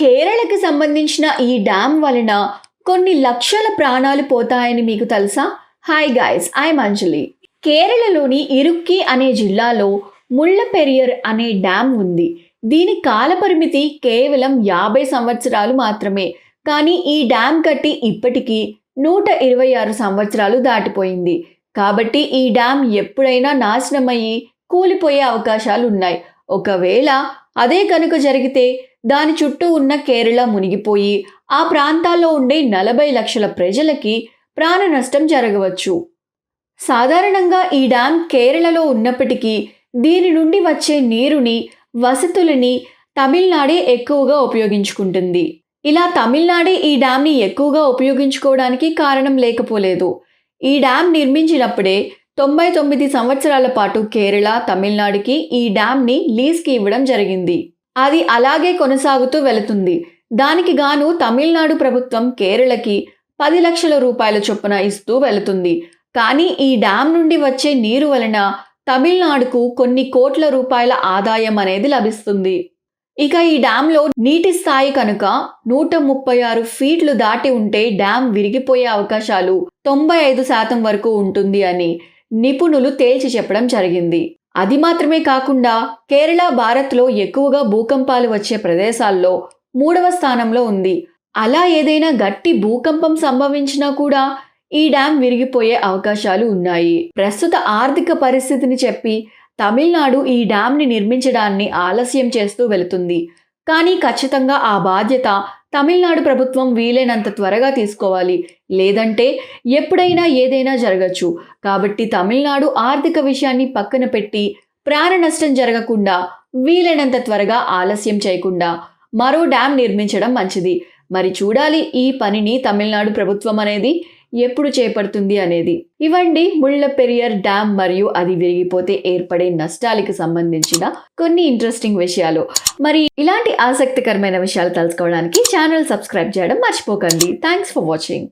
కేరళకి సంబంధించిన ఈ డ్యామ్ వలన కొన్ని లక్షల ప్రాణాలు పోతాయని మీకు తెలుసా? హాయ్ గాయస్ ఐ అంజలి కేరళలోని ఇరుక్కి అనే జిల్లాలో ముళ్ళపెరియర్ అనే డ్యామ్ ఉంది. దీని కాలపరిమితి కేవలం యాభై సంవత్సరాలు మాత్రమే. కానీ ఈ డ్యామ్ కట్టి ఇప్పటికీ నూట ఇరవై ఆరు సంవత్సరాలు దాటిపోయింది. కాబట్టి ఈ డ్యామ్ ఎప్పుడైనా నాశనమయ్యి కూలిపోయే అవకాశాలు ఉన్నాయి ఒకవేళ అదే కనుక జరిగితే దాని చుట్టూ ఉన్న కేరళ మునిగిపోయి ఆ ప్రాంతాల్లో ఉండే నలభై లక్షల ప్రజలకి ప్రాణ నష్టం జరగవచ్చు. సాధారణంగా ఈ డ్యామ్ కేరళలో ఉన్నప్పటికీ దీని నుండి వచ్చే నీరుని వసతులని తమిళనాడే ఎక్కువగా ఉపయోగించుకుంటుంది. ఇలా తమిళనాడే ఈ డ్యామ్ని ఎక్కువగా ఉపయోగించుకోవడానికి కారణం లేకపోలేదు. ఈ డ్యామ్ నిర్మించినప్పుడే తొంభై తొమ్మిది సంవత్సరాల పాటు కేరళ తమిళనాడుకి ఈ డ్యామ్ని లీజ్కి ఇవ్వడం జరిగింది. అది అలాగే కొనసాగుతూ వెళుతుంది. దానికి గాను తమిళనాడు ప్రభుత్వం కేరళకి పది లక్షల రూపాయల చొప్పున ఇస్తూ వెళుతుంది. కానీ ఈ డ్యామ్ నుండి వచ్చే నీరు వలన తమిళనాడుకు కొన్ని కోట్ల రూపాయల ఆదాయం అనేది లభిస్తుంది. ఇక ఈ డ్యాంలో నీటి స్థాయి కనుక నూట ముప్పై ఆరు ఫీట్లు దాటి ఉంటే డ్యామ్ విరిగిపోయే అవకాశాలు తొంభై ఐదు శాతం వరకు ఉంటుంది అని నిపుణులు తేల్చి చెప్పడం జరిగింది. అది మాత్రమే కాకుండా కేరళ భారత్లో ఎక్కువగా భూకంపాలు వచ్చే ప్రదేశాల్లో మూడవ స్థానంలో ఉంది. అలా ఏదైనా గట్టి భూకంపం సంభవించినా కూడా ఈ డ్యాం విరిగిపోయే అవకాశాలు ఉన్నాయి. ప్రస్తుత ఆర్థిక పరిస్థితిని చెప్పి తమిళనాడు ఈ డ్యాంని నిర్మించడాన్ని ఆలస్యం చేస్తూ వెళుతుంది. కానీ ఖచ్చితంగా ఆ బాధ్యత తమిళనాడు ప్రభుత్వం వీలైనంత త్వరగా తీసుకోవాలి. లేదంటే ఎప్పుడైనా ఏదైనా జరగచ్చు. కాబట్టి తమిళనాడు ఆర్థిక విషయాన్ని పక్కన పెట్టి ప్రాణ నష్టం జరగకుండా వీలైనంత త్వరగా ఆలస్యం చేయకుండా మరో డ్యాం నిర్మించడం మంచిది. మరి చూడాలి ఈ పనిని తమిళనాడు ప్రభుత్వం అనేది. ఎప్పుడు చేపడుతుంది అనేది. ఇవండి ముళ్ళ పెరియర్ డ్యామ్ మరియు అది విరిగిపోతే ఏర్పడే నష్టాలకి సంబంధించిన కొన్ని ఇంట్రెస్టింగ్ విషయాలు. మరి ఇలాంటి ఆసక్తికరమైన విషయాలు తెలుసుకోవడానికి ఛానల్ సబ్స్క్రైబ్ చేయడం మర్చిపోకండి. Thanks for watching.